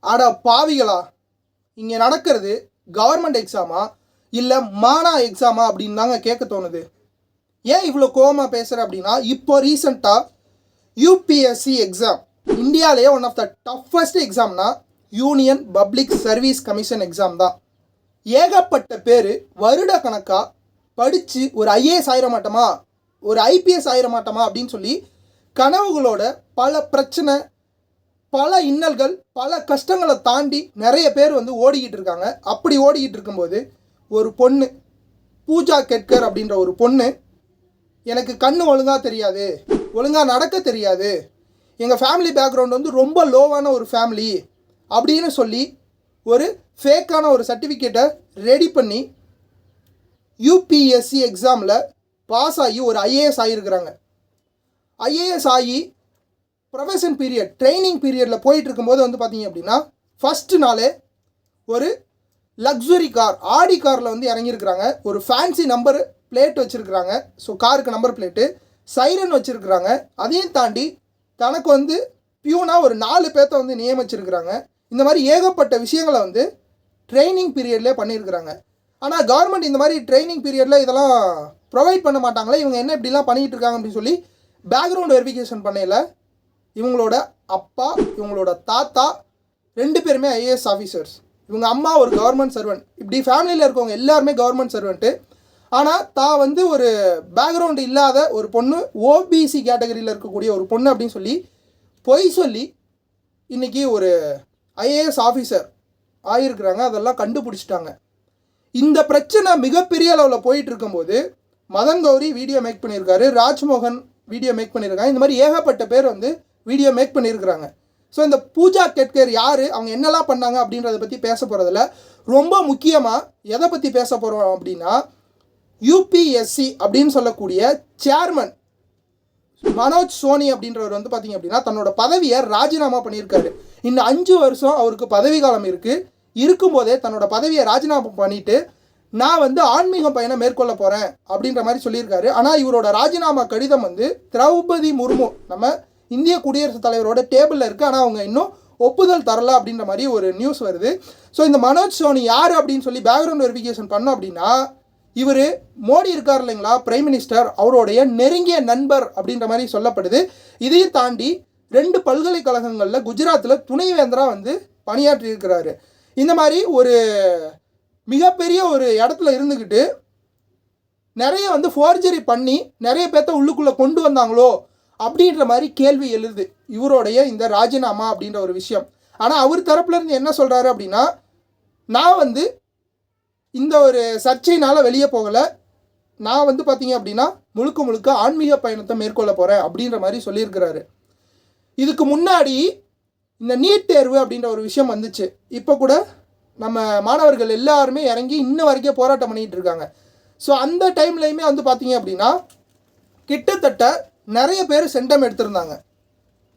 அட பாவிகளா. இங்கே நடக்கிறது கவர்மெண்ட் எக்ஸாமா இல்லை மானா எக்ஸாமா அப்படின்னு தாங்க கேட்க தோணுது. ஏன் இவ்வளோ கோவமாக பேசுகிறேன் அப்படின்னா இப்போ ரீசண்டாக யூபிஎஸ்சி எக்ஸாம் இந்தியாவிலேயே one of the toughest எக்ஸாம்னா union public service commission exam தான். ஏகப்பட்ட பேர் வருட கணக்காக படித்து ஒரு ஐஏஎஸ் ஆயிர மாட்டோமா? ஒரு ஐபிஎஸ் ஆயிர மாட்டோமா அப்படின்னு சொல்லி கனவுகளோட பல பிரச்சனை பல இன்னல்கள் பல கஷ்டங்களை தாண்டி நிறைய பேர் வந்து ஓடிக்கிட்டு இருக்காங்க. அப்படி ஓடிக்கிட்டு இருக்கும்போது ஒரு பொண்ணு பூஜா கெட்கர் அப்படின்ற ஒரு பொண்ணு எனக்கு கண் ஒழுங்காக தெரியாது ஒழுங்காக நடக்க தெரியாது எங்கள் ஃபேமிலி பேக்ரவுண்ட் வந்து ரொம்ப லோவான ஒரு ஃபேமிலி அப்படின்னு சொல்லி ஒரு ஃபேக்கான ஒரு சர்டிஃபிகேட்டை ரெடி பண்ணி யூபிஎஸ்சி எக்ஸாமில் பாஸ் ஆகி ஒரு ஐஏஎஸ் ஆகியிருக்கிறாங்க ஐஏஎஸ் ஆகி ப்ரொஃபஷன் பீரியட் ட்ரைனிங் பீரியடில் போயிட்டு இருக்கும்போது வந்து பார்த்தீங்க அப்படின்னா ஃபஸ்ட்டு நாளே ஒரு லக்ஸுரி கார் ஆடி காரில் வந்து இறங்கியிருக்கிறாங்க. ஒரு ஃபேன்சி நம்பர் பிளேட் வச்சுருக்கிறாங்க. ஸோ காருக்கு நம்பர் பிளேட்டு சைரன் வச்சுருக்கிறாங்க. அதையும் தாண்டி தனக்கு வந்து பியூனாக ஒரு நாலு பேர்த்த வந்து நியமிச்சிருக்கிறாங்க. இந்த மாதிரி ஏகப்பட்ட விஷயங்களை வந்து ட்ரைனிங் பீரியட்லேயே பண்ணியிருக்கிறாங்க. ஆனால் கவர்மெண்ட் இந்த மாதிரி ட்ரைனிங் பீரியடில் இதெல்லாம் ப்ரொவைட் பண்ண மாட்டாங்களே. இவங்க என்ன இப்படிலாம் பண்ணிகிட்டு இருக்காங்க அப்படின்னு சொல்லி பேக்ரவுண்ட் வெரிஃபிகேஷன் பண்ணையில் இவங்களோட அப்பா இவங்களோட தாத்தா ரெண்டு பேருமே ஐஏஎஸ் ஆஃபீஸர்ஸ் இவங்க அம்மா ஒரு கவர்மெண்ட் சர்வெண்ட் இப்படி ஃபேமிலியில் இருக்கவங்க எல்லாருமே கவர்மெண்ட் சர்வெண்ட்டு ஆனால் தான் வந்து ஒரு பேக்ரவுண்டு இல்லாத ஒரு பொண்ணு ஓபிசி கேட்டகரியில் இருக்கக்கூடிய ஒரு பொண்ணு அப்படின்னு சொல்லி பொய் சொல்லி இன்றைக்கி ஒரு ஐஏஎஸ் ஆஃபீஸர் ஆகியிருக்கிறாங்க அதெல்லாம் கண்டுபிடிச்சிட்டாங்க. இந்த பிரச்சனை மிகப்பெரிய அளவில் போயிட்டு இருக்கும்போது மதன் கௌரி வீடியோ மேக் பண்ணியிருக்காரு. ராஜ்மோகன் வீடியோ மேக் பண்ணியிருக்காங்க. இந்த மாதிரி ஏகப்பட்ட பேர் வந்து வீடியோ மேக் பண்ணியிருக்கிறாங்க. ஸோ இந்த பூஜா கெட்கர் யார்? அவங்க என்னெல்லாம் பண்ணாங்க அப்படின்றத பற்றி பேச போகிறதில்ல ரொம்ப முக்கியமாக எதை பற்றி பேச போகிறோம் அப்படின்னா யூபிஎஸ்சி அப்படின்னு சொல்லக்கூடிய சேர்மன் மனோஜ் சோனி அப்படின்றவர் வந்து பார்த்தீங்க அப்படின்னா தன்னோட பதவியை ராஜினாமா பண்ணியிருக்காரு. இன்னும் அஞ்சு வருஷம் அவருக்கு பதவி காலம் இருக்குது இருக்கும்போதே தன்னோட பதவியை ராஜினாமா பண்ணிவிட்டு நான் வந்து ஆன்மீக பயணம் மேற்கொள்ள போகிறேன் அப்படின்ற மாதிரி சொல்லியிருக்காரு. ஆனால் இவரோட ராஜினாமா கடிதம் வந்து திரௌபதி முர்மு நம்ம இந்திய குடியரசுத் தலைவரோட டேபிளில் இருக்குது ஆனால் அவங்க இன்னும் ஒப்புதல் தரல அப்படின்ற மாதிரி ஒரு நியூஸ் வருது. ஸோ இந்த மனோஜ் சோனி யார் அப்படின்னு சொல்லி பேக்ரவுண்ட் வெரிஃபிகேஷன் பண்ணோம் அப்படின்னா இவர் மோடி இருக்கார் இல்லைங்களா பிரைம் மினிஸ்டர் அவருடைய நெருங்கிய நண்பர் அப்படின்ற மாதிரி சொல்லப்படுது. இதையும் தாண்டி ரெண்டு பல்கலைக்கழகங்களில் குஜராத்தில் துணைவேந்தராக வந்து பணியாற்றி இருக்கிறாரு. இந்த மாதிரி ஒரு மிகப்பெரிய ஒரு இடத்துல இருந்துக்கிட்டு நிறைய வந்து ஃபோர்ஜரி பண்ணி நிறைய பேர்த்த உள்ளுக்குள்ளே கொண்டு வந்தாங்களோ அப்படின்ற மாதிரி கேள்வி எழுது. இவருடைய இந்த ராஜினாமா அப்படின்ற ஒரு விஷயம். ஆனால் அவர் தரப்புலேருந்து என்ன சொல்கிறாரு அப்படின்னா நான் வந்து இந்த ஒரு சர்ச்சையினால் வெளியே போகலை. நான் வந்து பார்த்தீங்க அப்படின்னா முழுக்க முழுக்க ஆன்மீக பயணத்தை மேற்கொள்ள போகிறேன் அப்படின்ற மாதிரி சொல்லியிருக்கிறாரு. இதுக்கு முன்னாடி இந்த நீட் தேர்வு அப்படின்ற ஒரு விஷயம் வந்துச்சு. இப்போ கூட நம்ம மாணவர்கள் எல்லாருமே இறங்கி இன்ன வரைக்கும் போராட்டம் பண்ணிகிட்டு இருக்காங்க. ஸோ அந்த டைம்லையுமே வந்து பார்த்தீங்க அப்படின்னா கிட்டத்தட்ட நிறைய பேர் சென்டம் எடுத்திருந்தாங்க.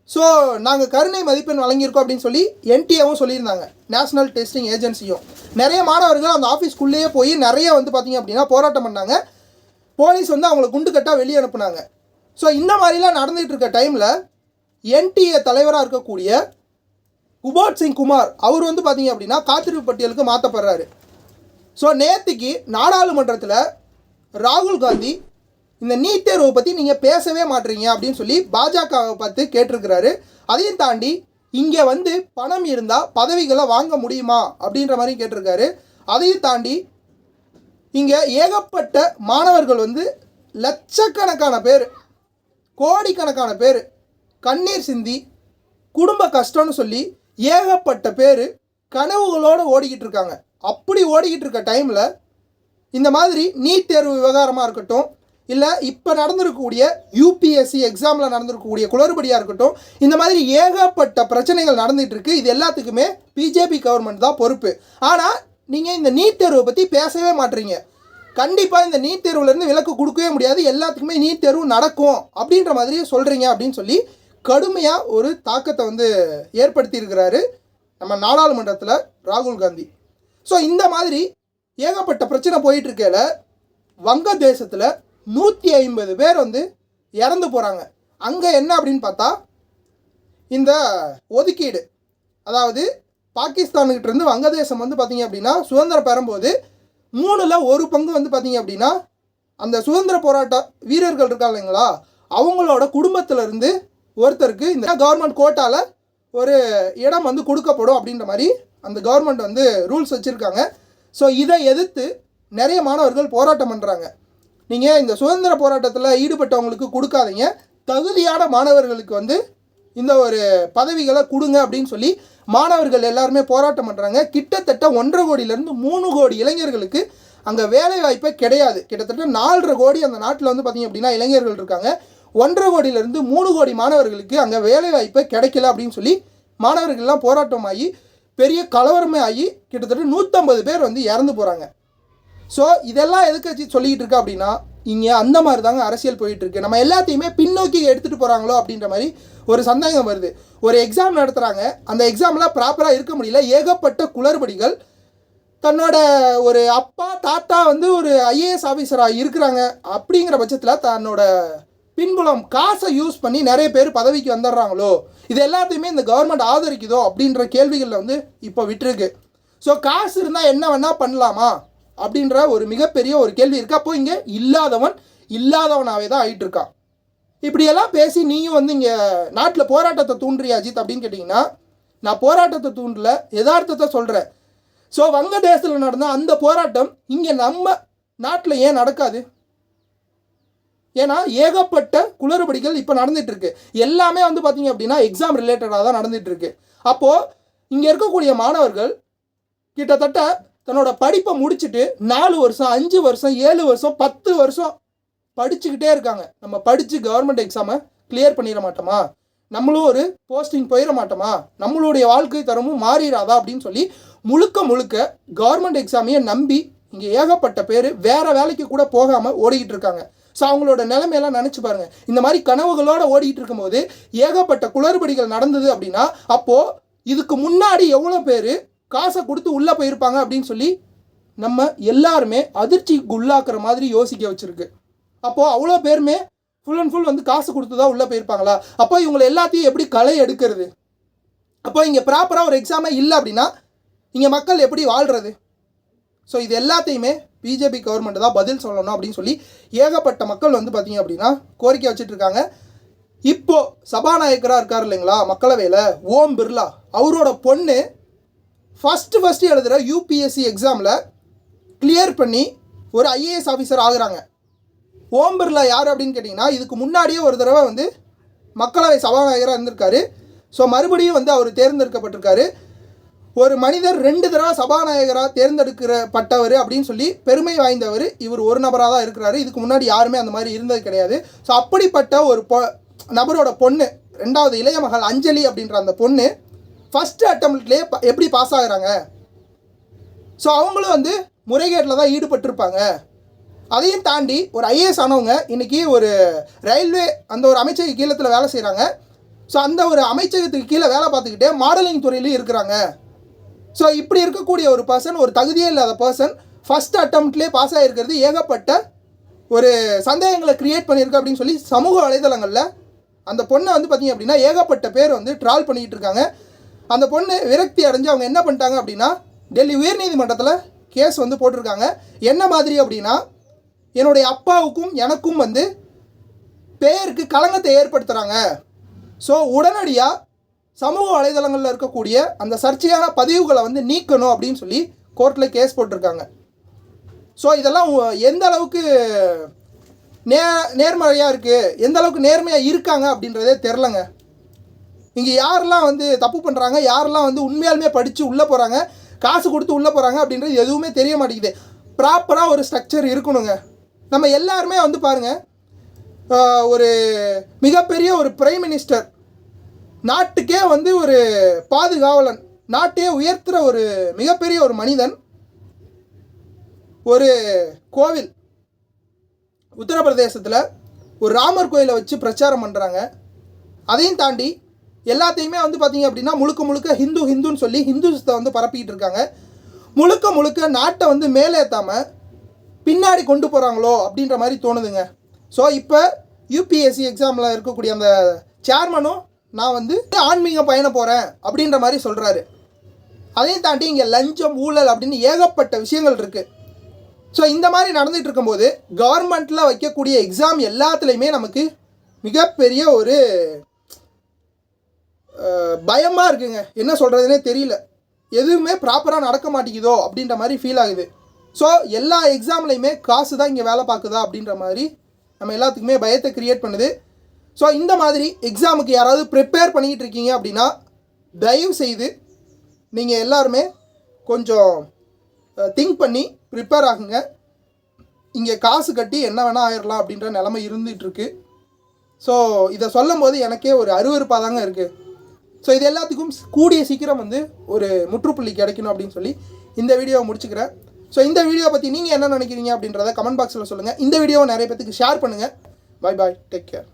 ஸோ நாங்கள் கருணை மதிப்பெண் வழங்கியிருக்கோம் அப்படின்னு சொல்லி என்டிஏவும் சொல்லியிருந்தாங்க. நேஷனல் டெஸ்டிங் ஏஜென்சியும் நிறைய மாணவர்கள் அந்த ஆஃபீஸ்க்குள்ளேயே போய் நிறைய வந்து பார்த்திங்க அப்படின்னா போராட்டம் பண்ணாங்க. போலீஸ் வந்து அவங்கள குண்டு கட்டாக வெளியே அனுப்புனாங்க. ஸோ இந்த மாதிரிலாம் நடந்துகிட்டு இருக்க டைமில் என்டிஏ தலைவராக இருக்கக்கூடிய குபாட் சிங் குமார் அவர் வந்து பார்த்தீங்க அப்படின்னா காத்திருப்பு பட்டியலுக்கு மாற்றப்படுறாரு ஸோ நேற்றுக்கு நாடாளுமன்றத்தில் ராகுல் காந்தி இந்த நீட் தேர்வை பற்றி நீங்கள் பேசவே மாட்டீங்க அப்படின்னு சொல்லி பாஜகவை பார்த்து கேட்டிருக்கிறாரு. அதையும் தாண்டி இங்கே வந்து பணம் இருந்தால் பதவிகளை வாங்க முடியுமா அப்படின்ற மாதிரி கேட்டிருக்காரு. அதையும் தாண்டி இங்கே ஏகப்பட்ட மாணவர்கள் வந்து லட்சக்கணக்கான பேர் கோடிக்கணக்கான பேர் கண்ணீர் சிந்தி குடும்ப கஷ்டம்னு சொல்லி ஏகப்பட்ட பேர் கனவுகளோடு ஓடிக்கிட்டு இருக்காங்க. அப்படி ஓடிக்கிட்டு இருக்க டைமில் இந்த மாதிரி நீட் தேர்வு விவகாரமாக இருக்கட்டும் இல்லை இப்போ நடந்திருக்கக்கூடிய யூபிஎஸ்சி எக்ஸாமில் நடந்திருக்கக்கூடிய குளறுபடியாக இருக்கட்டும் இந்த மாதிரி ஏகப்பட்ட பிரச்சனைகள் நடந்துகிட்டுருக்கு இது எல்லாத்துக்குமே பிஜேபி கவர்மெண்ட் தான் பொறுப்பு. ஆனால் நீங்கள் இந்த நீட் தேர்வை பற்றி பேசவே மாட்டீங்க. கண்டிப்பாக இந்த நீட் தேர்வுலேருந்து விலக்கு கொடுக்கவே முடியாது. எல்லாத்துக்குமே நீட் தேர்வு நடக்கும் அப்படின்ற மாதிரி சொல்கிறீங்க அப்படின்னு சொல்லி கடுமையாக ஒரு தாக்கத்தை வந்து ஏற்படுத்தியிருக்கிறாரு நம்ம நாடாளுமன்றத்தில் ராகுல் காந்தி. ஸோ இந்த மாதிரி ஏகப்பட்ட பிரச்சனை போயிட்டுருக்கையில் வங்கதேசத்தில் நூற்றி ஐம்பது பேர் வந்து இறந்து போகிறாங்க அங்கே என்ன அப்படின்னு பார்த்தா இந்த ஒதுக்கீடு அதாவது பாகிஸ்தானுக்கிட்டேருந்து வங்கதேசம் வந்து பார்த்திங்க அப்படின்னா சுதந்திரம் பெறும்போது மூணில் ஒரு பங்கு வந்து பார்த்திங்க அப்படின்னா அந்த சுதந்திர போராட்ட வீரர்கள் இருக்காங்க இல்லைங்களா? அவங்களோட குடும்பத்துல இருந்து ஒருத்தருக்கு இந்த கவர்மெண்ட் கோட்டாவில் ஒரு இடம் வந்து கொடுக்கப்படும் அப்படின்ற மாதிரி அந்த கவர்மெண்ட் வந்து ரூல்ஸ் வச்சுருக்காங்க. ஸோ இதை எதிர்த்து நிறைய மாணவர்கள் போராட்டம் பண்ணுறாங்க நீங்கள் இந்த சுதந்திர போராட்டத்தில் ஈடுபட்டவங்களுக்கு கொடுக்காதீங்க. தகுதியான மாணவர்களுக்கு வந்து இந்த ஒரு பதவிகளை கொடுங்க அப்படின்னு சொல்லி மாணவர்கள் எல்லாருமே போராட்டம் பண்ணுறாங்க கிட்டத்தட்ட ஒன்றரை கோடியிலேருந்து மூணு கோடி இளைஞர்களுக்கு அங்கே வேலை வாய்ப்பே கிடையாது. கிட்டத்தட்ட நாலரை கோடி அந்த நாட்டில் வந்து பார்த்திங்க அப்படின்னா இளைஞர்கள் இருக்காங்க. ஒன்றரை கோடியிலேருந்து மூணு கோடி மாணவர்களுக்கு அங்கே வேலை வாய்ப்பே கிடைக்கல அப்படின்னு சொல்லி மாணவர்கள்லாம் போராட்டமாகி பெரிய கலவரமே ஆகி கிட்டத்தட்ட நூற்றம்பது பேர் வந்து இறந்து போகிறாங்க ஸோ இதெல்லாம் எதுக்கு வச்சு சொல்லிக்கிட்டு இருக்கா அப்படின்னா இங்கே அந்த மாதிரி தாங்க அரசியல் போயிட்டுருக்கு. நம்ம எல்லாத்தையுமே பின்னோக்கி எடுத்துகிட்டு போகிறாங்களோ அப்படின்ற மாதிரி ஒரு சந்தேகம் வருது. ஒரு எக்ஸாம் நடத்துகிறாங்க அந்த எக்ஸாம்லாம் ப்ராப்பராக இருக்க முடியல. ஏகப்பட்ட குளறுபடிகள். தன்னோட ஒரு அப்பா தாத்தா வந்து ஒரு ஐஏஎஸ் ஆஃபீஸராக இருக்கிறாங்க அப்படிங்கிற பட்சத்தில் தன்னோட பின்புலம் காசை யூஸ் பண்ணி நிறைய பேர் பதவிக்கு வந்துடுறாங்களோ இது எல்லாத்தையுமே இந்த கவர்மெண்ட் ஆதரிக்குதோ அப்படின்ற கேள்விகளில் வந்து இப்போ விட்டுருக்கு. ஸோ காசு இருந்தால் என்ன வேணால் பண்ணலாமா? அப்படின்ற ஒரு மிகப்பெரிய ஒரு கேள்வி இருக்கு. அப்போ இங்கே இல்லாதவன் இல்லாதவனாகவே தான் ஆயிட்டு இருக்கான். இப்படியெல்லாம் பேசி நீயும் வந்து இங்கே நாட்டில் போராட்டத்தை தூண்டுறியா அஜித்? அப்படின்னு கேட்டிங்கன்னா நான் போராட்டத்தை தூண்டல யதார்த்தத்தை சொல்கிறேன் ஸோ வங்கதேசத்தில் நடந்த அந்த போராட்டம் இங்கே நம்ம நாட்டில் ஏன் நடக்காது? ஏன்னா ஏகப்பட்ட குளறுபடிகள் இப்போ நடந்துகிட்ருக்கு எல்லாமே வந்து பார்த்தீங்க அப்படின்னா எக்ஸாம் ரிலேட்டடாக தான் நடந்துகிட்ருக்கு அப்போது இங்கே இருக்கக்கூடிய மாணவர்கள் கிட்டத்தட்ட தன்னோட படிப்பை முடிச்சுட்டு நாலு வருஷம் அஞ்சு வருஷம் ஏழு வருஷம் பத்து வருஷம் படிச்சுக்கிட்டே இருக்காங்க. நம்ம படித்து கவர்மெண்ட் எக்ஸாமை கிளியர் பண்ணிட மாட்டோமா? நம்மளும் ஒரு போஸ்டிங் போயிட மாட்டோமா? நம்மளுடைய வாழ்க்கை தரமும் மாறிடாதா அப்படின்னு சொல்லி முழுக்க முழுக்க கவர்மெண்ட் எக்ஸாமையே நம்பி இங்கே ஏகப்பட்ட பேர் வேறு வேலைக்கு கூட போகாமல் ஓடிக்கிட்டு இருக்காங்க. ஸோ அவங்களோட நிலைமையெல்லாம் நினச்சி பாருங்கள் இந்த மாதிரி கனவுகளோட ஓடிக்கிட்டு இருக்கும்போது ஏகப்பட்ட குளறுபடிகள் நடந்தது அப்படின்னா அப்போது இதுக்கு முன்னாடி எவ்வளோ பேர் காசை கொடுத்து உள்ளே போயிருப்பாங்க அப்படின்னு சொல்லி நம்ம எல்லாருமே அதிர்ச்சிக்கு உள்ளாக்குற மாதிரி யோசிக்க வச்சுருக்கு. அப்போது அவ்வளோ பேருமே ஃபுல் அண்ட் ஃபுல் வந்து காசு கொடுத்து தான் உள்ளே போயிருப்பாங்களா? அப்போ இவங்களை எல்லாத்தையும் எப்படி களை எடுக்கிறது? அப்போ இங்கே ப்ராப்பராக ஒரு எக்ஸாமே இல்லை அப்படின்னா இங்கே மக்கள் எப்படி வாழ்கிறது ஸோ இது எல்லாத்தையுமே பிஜேபி கவர்மெண்ட் தான் பதில் சொல்லணும் அப்படின்னு சொல்லி ஏகப்பட்ட மக்கள் வந்து பார்த்தீங்க அப்படின்னா கோரிக்கை வச்சுட்டு இருக்காங்க. இப்போது சபாநாயகராக இருக்கார் இல்லைங்களா மக்களவையில்? ஓம் பிர்லா. அவரோட பொண்ணு ஃபஸ்ட்டு ஃபஸ்ட்டு எழுதுகிற யூபிஎஸ்சி எக்ஸாமில் கிளியர் பண்ணி ஒரு ஐஏஎஸ் ஆஃபீஸர் ஆகுறாங்க. ஓம் பிர்லா யார் அப்படின்னு கேட்டிங்கன்னா இதுக்கு முன்னாடியே ஒரு தடவை வந்து மக்களவை சபாநாயகராக இருந்திருக்காரு. ஸோ மறுபடியும் வந்து அவர் தேர்ந்தெடுக்கப்பட்டிருக்காரு. ஒரு மனிதர் ரெண்டு தடவை சபாநாயகராக தேர்ந்தெடுக்கிறப்பட்டவர் அப்படின்னு சொல்லி பெருமை வாய்ந்தவர் இவர் ஒரு நபராக தான் இருக்கிறாரு. இதுக்கு முன்னாடி யாருமே அந்த மாதிரி இருந்தது கிடையாது. ஸோ அப்படிப்பட்ட ஒரு பொ நபரோட பொண்ணு ரெண்டாவது இளைய மகள் அஞ்சலி அப்படின்ற அந்த பொண்ணு ஃபஸ்ட்டு அட்டம்ப்ட்லேயே எப்படி பாஸ் ஆகுறாங்க? ஸோ அவங்களும் வந்து முறைகேட்டில் தான் ஈடுபட்டிருப்பாங்க. அதையும் தாண்டி ஒரு ஐஏஎஸ் ஆனவங்க இன்றைக்கி ஒரு ரயில்வே அந்த ஒரு அமைச்சக கீழத்தில் வேலை செய்கிறாங்க ஸோ அந்த ஒரு அமைச்சகத்துக்கு கீழே வேலை பார்த்துக்கிட்டே மாடலிங் துறையிலையும் இருக்கிறாங்க. ஸோ இப்படி இருக்கக்கூடிய ஒரு பர்சன் ஒரு தகுதியே இல்லாத பர்சன் ஃபஸ்ட் அட்டம்ப்ட்லேயே பாஸ் ஆகிருக்கிறது ஏகப்பட்ட ஒரு சந்தேகங்களை க்ரியேட் பண்ணியிருக்கு அப்படின்னு சொல்லி சமூக வலைதளங்களில் அந்த பொண்ணை வந்து பார்த்திங்க அப்படின்னா ஏகப்பட்ட பேர் வந்து ட்ரால் பண்ணிக்கிட்டு இருக்காங்க. அந்த பொண்ணு விரக்தி அடைஞ்சு அவங்க என்ன பண்ணிட்டாங்க அப்படின்னா டெல்லி உயர்நீதிமன்றத்தில் கேஸ் வந்து போட்டிருக்காங்க. என்ன மாதிரி அப்படின்னா என்னுடைய அப்பாவுக்கும் எனக்கும் வந்து பேருக்கு களங்கத்தை ஏற்படுத்துகிறாங்க ஸோ உடனடியாக சமூக வலைதளங்களில் இருக்கக்கூடிய அந்த சர்ச்சையான பதிவுகளை வந்து நீக்கணும் அப்படின்னு சொல்லி கோர்ட்டில் கேஸ் போட்டிருக்காங்க. ஸோ இதெல்லாம் எந்த அளவுக்கு நே நேர்மறையாக இருக்குது எந்த அளவுக்கு நேர்மையாக இருக்காங்க அப்படின்றதே தெரிலங்க இங்கே யாரெல்லாம் வந்து தப்பு பண்ணுறாங்க யாரெல்லாம் வந்து உண்மையாலுமே படித்து உள்ளே போகிறாங்க காசு கொடுத்து உள்ளே போகிறாங்க அப்படின்றது எதுவுமே தெரிய மாட்டேங்குது. ப்ராப்பராக ஒரு ஸ்ட்ரக்சர் இருக்கணுங்க. நம்ம எல்லாருமே வந்து பாருங்கள் ஒரு மிகப்பெரிய ஒரு பிரைம் மினிஸ்டர் நாட்டுக்கே வந்து ஒரு பாதுகாவலன் நாட்டையே உயர்த்துகிற ஒரு மிகப்பெரிய ஒரு மனிதன் ஒரு கோவில் உத்தரப்பிரதேசத்தில் ஒரு ராமர் கோயிலை வச்சு பிரச்சாரம் பண்ணுறாங்க அதையும் தாண்டி எல்லாத்தையுமே வந்து பார்த்தீங்க அப்படின்னா முழுக்க முழுக்க ஹிந்து ஹிந்துன்னு சொல்லி ஹிந்துஸத்தை வந்து பரப்பிக்கிட்டு இருக்காங்க. முழுக்க முழுக்க நாட்டை வந்து மேலே ஏற்றாமல் பின்னாடி கொண்டு போகிறாங்களோ அப்படின்ற மாதிரி தோணுதுங்க. ஸோ இப்போ யூபிஎஸ்சி எக்ஸாமில் இருக்கக்கூடிய அந்த சேர்மனும் நான் வந்து ஆன்மீக பயணம் போகிறேன் அப்படின்ற மாதிரி சொல்கிறாரு அதையும் தாண்டி இங்கே லஞ்சம் ஊழல் அப்படின்னு ஏகப்பட்ட விஷயங்கள் இருக்குது ஸோ இந்த மாதிரி நடந்துகிட்டு இருக்கும்போது கவர்மெண்ட்டில் வைக்கக்கூடிய எக்ஸாம் எல்லாத்துலேயுமே நமக்கு மிகப்பெரிய ஒரு பயமாக இருக்குங்க. என்ன சொல்கிறதுனே தெரியல. எதுவுமே ப்ராப்பராக நடக்க மாட்டேங்குதோ அப்படின்ற மாதிரி ஃபீல் ஆகுது. ஸோ எல்லா எக்ஸாம்லையுமே காசு தான் இங்கே வேலை பார்க்குதா அப்படின்ற மாதிரி நம்ம எல்லாத்துக்குமே பயத்தை க்ரியேட் பண்ணுது. ஸோ இந்த மாதிரி எக்ஸாமுக்கு யாராவது ப்ரிப்பேர் பண்ணிக்கிட்டு இருக்கீங்க அப்படின்னா தயவு செய்து நீங்கள் எல்லாருமே கொஞ்சம் திங்க் பண்ணி ப்ரிப்பேர் ஆகுங்க. இங்கே காசு கட்டி என்ன வேணால் ஆயிடலாம் அப்படின்ற நிலமை இருந்துகிட்ருக்கு ஸோ இதை சொல்லும் போது எனக்கே ஒரு அருவருப்பாக தாங்க இருக்குது ஸோ இது எல்லாத்துக்கும் கூடிய சீக்கிரம் வந்து ஒரு முற்றுப்புள்ளி கிடைக்கணும் அப்படின்னு சொல்லி இந்த வீடியோவை முடிச்சுக்கிறேன். ஸோ இந்த வீடியோ பற்றி நீங்கள் என்ன நினைக்கிறீங்க அப்படின்றத கமெண்ட் பாக்ஸில் சொல்லுங்கள் இந்த வீடியோவை நிறைய பேத்துக்கு ஷேர் பண்ணுங்கள் பை பாய் டேக் கேர்